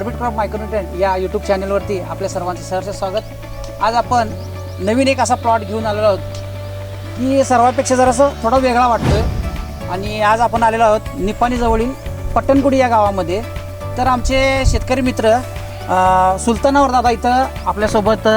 Orbit crop मायक्रोन्युट्रन या YouTube चॅनलवरती आपल्या सर्वांचं सहर्ष स्वागत. आज आपण नवीन एक असा प्लॉट घेऊन आलेलो आहोत की सर्वांपेक्षा जरासं थोडा वेगळा वाटतोय. आणि आज आपण आलेलो आहोत निपाणी जवळील पट्टणकुडी या गावामध्ये. तर आमचे शेतकरी मित्र सुलतानावर दादा इथं आपल्यासोबत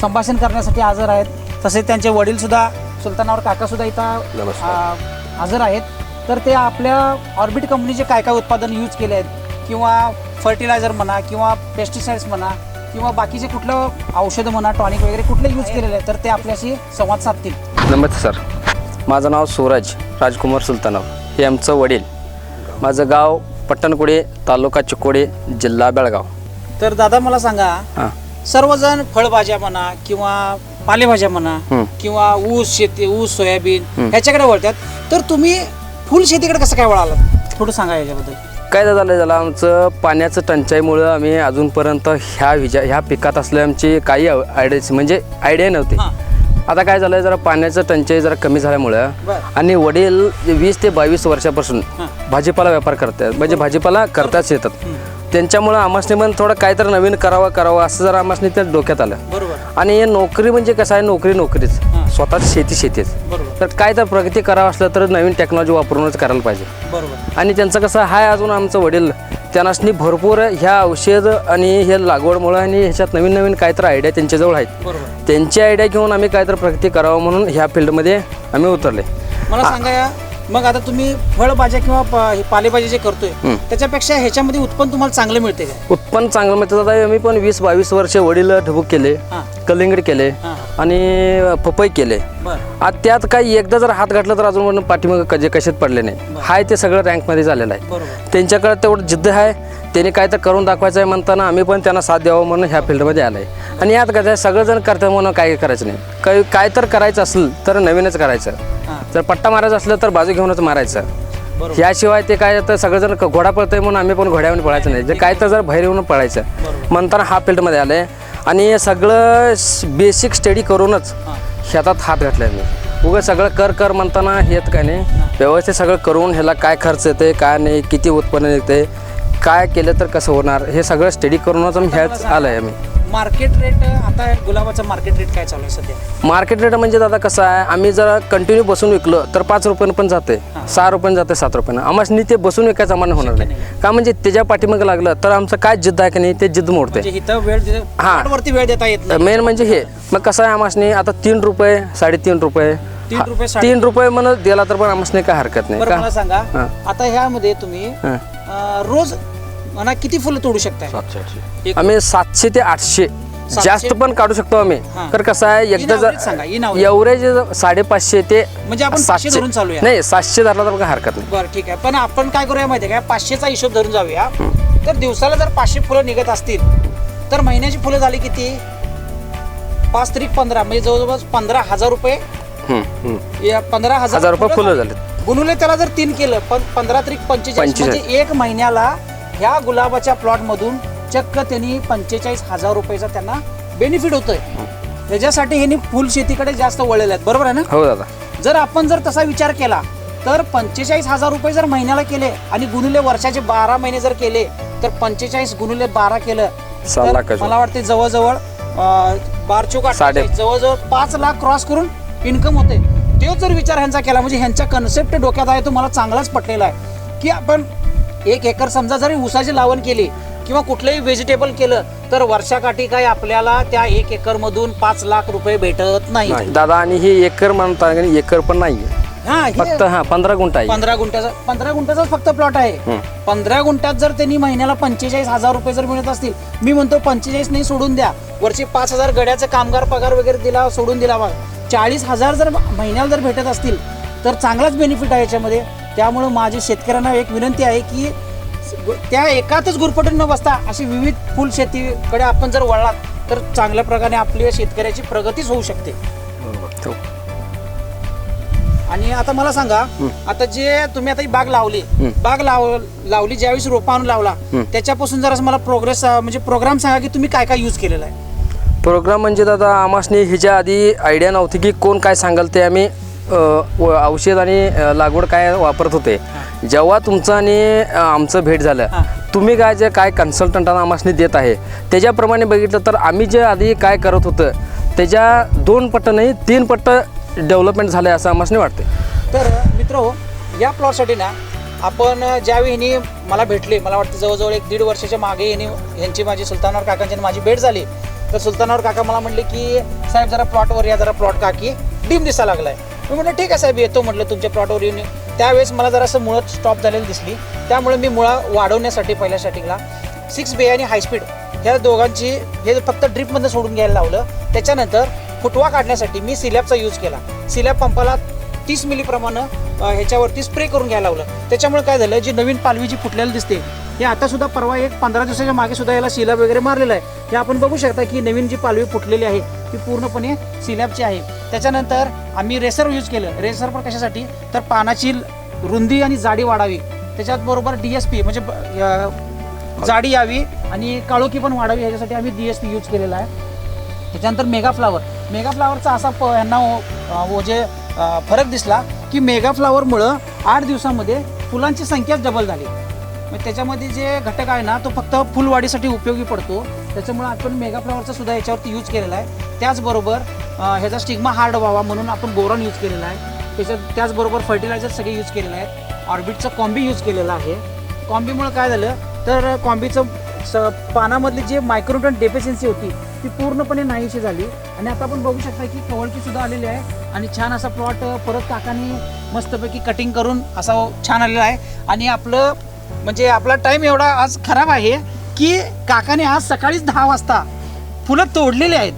संभाषण करण्यासाठी हजर आहेत. तसेच त्यांचे वडीलसुद्धा सुलतानावर काकासुद्धा इथं हजर आहेत. तर ते आपल्या ऑर्बिट कंपनीचे काय काय उत्पादन यूज केले आहेत? किंवा फर्टिलायझर म्हणा किंवा पेस्टिसाइड्स म्हणा किंवा बाकीचे कुठलं औषधं म्हणा टॉनिक वगैरे कुठले यूज केलेले तर ते आपल्याशी संवाद साधतील. नमस्ते सर. माझं नाव सूरज राजकुमार सुलतानाव. हे आमचं वडील. माझं गाव पट्टणकुडे तालुका चिकोडे जिल्हा बेळगाव. तर दादा मला सांगा सर्वजण फळभाज्या म्हणा किंवा पालेभाज्या म्हणा. किंवा ऊस शेती ऊस सोयाबीन ह्याच्याकडे वळतात. तर तुम्ही फुल शेतीकडे कसं काय वळालात? थोडं सांगा याच्याबद्दल. काय झालं झालं आमचं पाण्याचं टंचाईमुळं आम्ही अजूनपर्यंत ह्या विजा ह्या पिकात असल्या आमची काही आयडिया म्हणजे आयडिया नव्हती. आता काय झालं जरा पाण्याचं टंचाई जरा कमी झाल्यामुळं आणि वडील वीस ते बावीस वर्षापासून. भाजीपाला व्यापार करतात म्हणजे भाजीपाला करताच येतात. त्यांच्यामुळं आमासने पण थोडं काहीतरी नवीन करावं करावं असं जरा आमासने त्या डोक्यात आलं. आणि हे नोकरी म्हणजे कसं आहे? नोकरी नोकरीच. स्वतःच शेती शेतीच. बरोबर. तर काय तर प्रगती करावं असलं तर नवीन टेक्नॉलॉजी वापरूनच करायला पाहिजे. बरोबर. आणि त्यांचं कसं हाय अजून आमचं वडील त्यांनासनी भरपूर ह्या औषध आणि हे लागवडमुळं आणि ह्याच्यात नवीन नवीन काहीतरी आयडिया त्यांच्याजवळ आहेत. त्यांची आयडिया घेऊन आम्ही काहीतरी प्रगती करावं म्हणून ह्या फील्डमध्ये आम्ही उतरले. मला सांगा या मग आता तुम्ही फळभाज्या किंवा पालेभाज्या जे करतोय. त्याच्यापेक्षा ह्याच्यामध्ये उत्पन्न तुम्हाला चांगलं मिळते उत्पन्न चांगलं मिळतं. आता आम्ही पण वीस बावीस वर्ष वडील ढबूक केले. कलिंगड केले आणि पपई केले. आता त्यात काही एकदा जर हात घातला तर अजून पाठीमाग कजे कशात पडले नाही. हाय ते सगळं रँकमध्ये झालेलं आहे. त्यांच्याकडे तेवढं जिद्द आहे. त्यांनी काय तर करून दाखवायचं आहे म्हणताना आम्ही पण त्यांना साथ द्यावं म्हणून ह्या फील्डमध्ये आलं आहे आणि यात कसं आहे सगळेजण करतात म्हणून काय करायचं नाही. काही काय तर करायचं असेल तर नवीनच करायचं. जर पट्टा मारायचा असलं तर बाजू घेऊनच मारायचं. याशिवाय ते काय तर सगळेजण घोडा पळतंय म्हणून आम्ही पण घोड्यावर पळायचं नाही. जे काय तर जर बाहेर येऊन पळायचं म्हणताना हा फील्डमध्ये आलं आहे आणि हे सगळं बेसिक स्टडी करूनच शेतात हात घातलाय मी. उगं सगळं कर कर म्हणताना येत काय नाही. व्यवस्थित सगळं करून ह्याला काय खर्च येते काय नाही किती उत्पन्न येते काय केलं तर कसं होणार? हे सगळं स्टडी करूनच आम्ही ह्याच आलं आहे आम्ही. मार्केट रेट आता गुलाबाचा मार्केट रेट काय चालू आहे सध्या? मार्केट रेट म्हणजे दादा कसं आहे? आम्ही जर कंटिन्यू बसून विकलो तर पाच रुपयानं पण जाते सहा रुपयानं जाते सात रुपयानं. आम्हाला ते बसून विकायचं आम्हाला होणार नाही. का म्हणजे त्याच्या पाठीमागं लागलं तर आमचं काय जिद्द आहे की नाही ते जिद्द मोडते म्हणजे इथं वेळ दे- हां. वरती वेळ देता येत नाही. मेन म्हणजे हे. मग कसं आहे आमासनी आता तीन रुपये साडेतीन रुपये. तीन हा, रुपये साडे- तीन रुपये म्हणत दिला तर पण आमासनी काय हरकत नाही. बरं मला का सांगा. हां. आता ह्यामध्ये तुम्ही. अं, रोज म्हणा किती फुलं तोडू शकताय? एक- आम्ही सातशे ते आठशे. जास्त पण काढू शकतो आम्ही. हां. तर कसं आहे In एकदा average सांगा, in जर average. एव्हरेज साडेपाचशे ते म्हणजे आपण पाचशे धरून चालूया. नाही सातशे धरला तर काय हरकत नाही. बरं ठीक आहे. पण आपण काय करूया माहिती आहे का? पाचशेचा हिशोब धरून जाऊया. तर दिवसाला जर पाचशे फुलं निघत असतील तर महिन्याची फुलं झाली किती? पाच त्रिक पंधरा म्हणजे जवळजवळ पंधरा हजार रुपये. हम्म, हम्म. या पंधरा हजार हजार रुपये फुलं झाली. झाले गुणुले त्याला जर तीन केलं पण पंधरा त्रिक पंचेचाळीस पंचेचाळीस. म्हणजे एक महिन्याला ह्या गुलाबाच्या प्लॉट मधून चक्क त्यांनी पंचेचाळीस हजार रुपयाचा त्यांना बेनिफिट होतोय. त्याच्यासाठी ह्यांनी फुल शेतीकडे जास्त वळलेले आहेत. बरोबर आहे ना? हो दादा. जर आपण जर तसा विचार केला तर पंचेचाळीस हजार रुपये जर महिन्याला केले आणि गुणुले वर्षाचे बारा महिने जर केले तर पंचेचाळीस गुणुले बारा केलं सहा तर. मला वाटते जवळजवळ अं, बार चौक साडे- अठ्ठेचाळीस, जवळजवळ पाच लाख क्रॉस करून इन्कम होते तेच जर विचार ह्यांचा केला म्हणजे ह्यांचा कन्सेप्ट डोक्यात आहे तो मला चांगलाच पटलेला आहे. की आपण एक एकर समजा जरी ऊसाची लावण केली किंवा कुठलंही व्हेजिटेबल केलं तर वर्षाकाठी काय आपल्याला त्या एक एकर मधून पाच लाख रुपये भेटत नाही. दादा आणि ही एकर म्हणता एकर पण नाही हा फक्त हा पंधरा गुंठ आहे. पंधरा गुंठ्याचा पंधरा गुंठ्याचाच फक्त प्लॉट आहे. पंधरा गुंठ्यात जर त्यांनी महिन्याला पंचेचाळीस हजार रुपये जर मिळत असतील मी म्हणतो पंचेचाळीस नाही सोडून द्या. वरची पाच हजार गड्याचा कामगार पगार वगैरे दिला सोडून दिला बघा चाळीस हजार जर महिन्याला जर भेटत असतील तर चांगलाच बेनिफिट आहे याच्यामध्ये. त्यामुळं माझी शेतकऱ्यांना एक विनंती आहे की त्या एकातच गुरफटून न बसता अशी विविध फुल शेतीकडे आपण जर वळलात तर चांगल्या प्रकारे आपली शेतकऱ्याची प्रगतीच होऊ शकते. हो. आणि आता मला सांगा आता जे तुम्ही आता ही बाग लावली बाग लाव लावली ज्यावेळेस रोपा आणून लावला त्याच्यापासून जर मला प्रोग्रेस म्हणजे प्रोग्राम सांगा की तुम्ही काय काय यूज केलेला आहे? प्रोग्राम म्हणजे दादा आमासनी ह्याच्या आधी आयडिया नव्हती की कोण काय सांगाल ते आम्ही औषध आणि लागवड काय वापरत होते. जेव्हा तुमचं आणि आमचं भेट झालं. तुम्ही काय जे काय कन्सल्टंटांना आम्हाला देत आहे त्याच्याप्रमाणे बघितलं तर आम्ही जे आधी काय करत होतं त्याच्या दोन पट्ट नाही तीन पट्ट डेव्हलपमेंट झालं आहे असं आम्हाला वाटते तर मित्र या प्लॉटसाठी ना आपण ज्यावेळी ह्यांनी मला भेटले मला वाटतं जवळजवळ एक दीड वर्षाच्या मागे यांनी यांची माझी सुलतानावर काकांची माझी भेट झाली. तर सुलतानावर काका मला म्हणले की साहेब जरा प्लॉटवर या जरा प्लॉट काकी. डीम दिसा लागलाय. मी म्हटलं ठीक आहे साहेब येतो म्हटलं तुमच्या प्लॉटवर येऊन. त्यावेळेस मला जरासं मुळं स्टॉप झालेली दिसली. त्यामुळे मी मुळा वाढवण्यासाठी पहिल्या स्टार्टिंगला सिक्स बे आणि हायस्पीड ह्या दोघांची हे फक्त ड्रिपमधनं सोडून घ्यायला लावलं. त्याच्यानंतर फुटवा काढण्यासाठी मी सिलॅबचा यूज केला. सिलॅब पंपाला तीस मिलीप्रमाणे ह्याच्यावरती स्प्रे करून घ्यायला लावलं. त्याच्यामुळे काय झालं जी नवीन पालवी जी फुटलेली दिसते हे आता सुद्धा परवा एक पंधरा दिवसाच्या मागे सुद्धा याला सिलॅब वगैरे मारलेला आहे. हे आपण बघू शकता की नवीन जी पालवी फुटलेली आहे ती पूर्णपणे सिलॅबची आहे. त्याच्यानंतर आम्ही रेसर यूज केलं. रेसर पण कशासाठी? तर पानाची रुंदी आणि जाडी वाढावी. त्याच्यात बरोबर डी एस पी म्हणजे जाडी यावी आणि काळोखी पण वाढावी ह्याच्यासाठी आम्ही डी एस पी यूज केलेला आहे. त्याच्यानंतर मेगा फ्लावर. मेगा फ्लावरचा असा प यांना ओ- जे फरक दिसला की मेगा फ्लावरमुळं आठ दिवसामध्ये फुलांची संख्याच डबल झाली. मग त्याच्यामध्ये जे घटक आहे ना तो फक्त फुलवाढीसाठी उपयोगी पडतो. त्याच्यामुळे आपण मेगाफ्लॉवरचा सुद्धा याच्यावरती यूज केलेला आहे. त्याचबरोबर ह्याचा स्टिग्मा हार्ड व्हावा म्हणून आपण बोरॉन यूज केलेला आहे. त्याच्यात त्याचबरोबर फर्टिलायझर सगळे यूज केलेले आहेत. ऑर्बिटचं कॉम्बी यूज केलेला आहे. कॉम्बीमुळे काय झालं? तर कॉम्बीचं स पानामधली जे मायक्रोटन डेफिशियन्सी होती ती पूर्णपणे नाहीशी झाली. आणि आता आपण बघू शकता की कवळकीसुद्धा आलेली आहे. आणि छान असा प्लॉट परत काकाने मस्तपैकी कटिंग करून असा छान आलेला आहे. आणि आपलं म्हणजे आपला टाइम एवढा आज खराब आहे की काकाने आज सकाळीच दहा वाजता फुलं तोडलेली आहेत.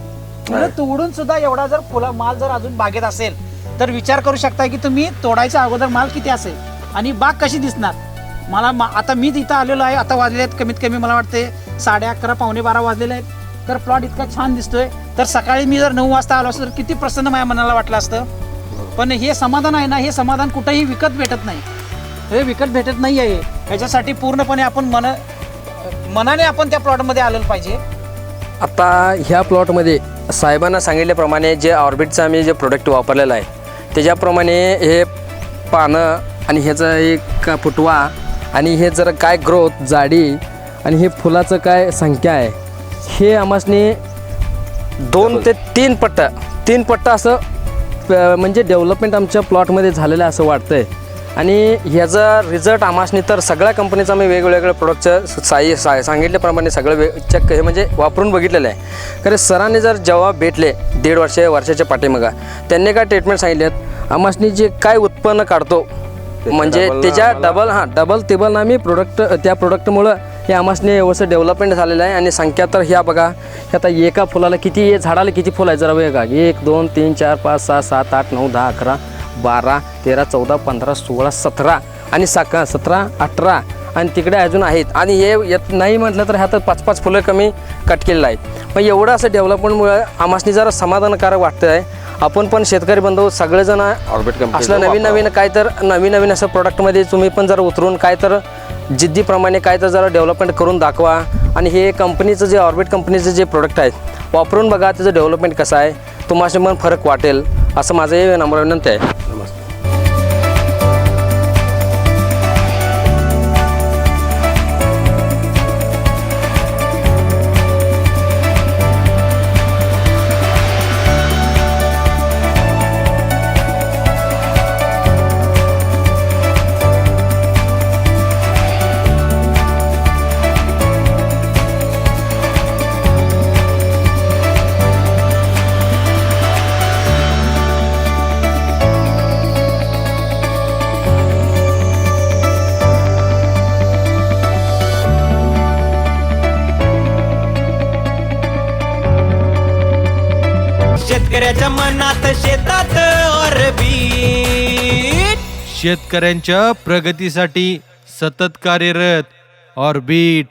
फुलं. तोडून सुद्धा एवढा जर फुला माल जर अजून बागेत असेल तर विचार करू शकता की तुम्ही तोडायच्या अगोदर माल किती असेल आणि बाग कशी दिसणार? मला मा- आता मी तिथं आलेलो आहे आता वाजले आहेत कमीत कमी मला वाटते साडे अकरा पावणे बारा वाजलेले आहेत. तर प्लॉट इतका छान दिसतोय. तर सकाळी मी जर नऊ वाजता आलो असतो तर किती प्रसन्न माझ्या मनाला वाटलं असतं. पण हे समाधान आहे ना हे समाधान कुठेही विकत भेटत नाही. हे विकत भेटत नाही आहे ह्याच्यासाठी पूर्णपणे आपण मन मनाने आपण त्या प्लॉटमध्ये आलेलं पाहिजे. आता ह्या प्लॉटमध्ये साहेबांना सांगितल्याप्रमाणे जे ऑर्बिटचं आम्ही जे प्रोडक्ट वापरलेलं आहे त्याच्याप्रमाणे हे पानं आणि ह्याचा एक फुटवा आणि हे जर काय ग्रोथ जाडी आणि हे फुलाचं काय संख्या आहे हे आमासनी दोन ते तीन पट्ट तीन पट्ट असं म्हणजे डेव्हलपमेंट आमच्या प्लॉटमध्ये झालेलं असं वाटतं आहे आणि ह्याचा रिझल्ट आमासनी तर सगळ्या कंपनीचं आम्ही वेगवेगळ्या प्रोडक्टचं साई सा सांगितल्याप्रमाणे सगळं वे चेक हे म्हणजे वापरून बघितलेलं आहे. कारण सरांनी जर जेव्हा भेटले दीड वर्ष वर्षाच्या पाठीमागा त्यांनी काय ट्रीटमेंट सांगितलेत? आमासनी जे काय उत्पन्न काढतो म्हणजे त्याच्या डबल हां डबल टेबल आम्ही प्रोडक्ट त्या प्रोडक्टमुळं हे आमासने व्यवस्थित डेव्हलपमेंट झालेलं आहे. आणि संख्या तर ह्या बघा आता एका फुलाला किती झाडाला किती फुलं आहे जरा वेगळा एक दोन तीन चार पाच सहा सात आठ नऊ दहा अकरा बारा तेरा चौदा पंधरा सोळा सतरा आणि साका सतरा अठरा. आणि तिकडे अजून आहेत. आणि हे येत नाही म्हटलं तर ह्यात पाच पाच फुलं कमी कट केलेलं आहेत. मग एवढं असं डेव्हलपमेंटमुळे आमासनी जरा समाधानकारक वाटतं आहे आपण पण शेतकरी बंधू सगळेजण ऑर्बिट कंपनी असलं नवीन नवीन काय तर नवीन नवीन असं प्रोडक्टमध्ये तुम्ही पण जर उतरून काय तर जिद्दीप्रमाणे काय तर जरा डेव्हलपमेंट करून दाखवा. आणि हे कंपनीचं जे ऑर्बिट कंपनीचे जे प्रोडक्ट आहेत वापरून बघा त्याचं डेव्हलपमेंट कसं आहे. तुम्हाला पण फरक वाटेल असं माझं हे नम्र विनंती आहे. नमस्ते मनात शेतात ऑरबीट शेतकऱ्यांच्या प्रगतीसाठी सतत कार्यरत ऑर्बिट.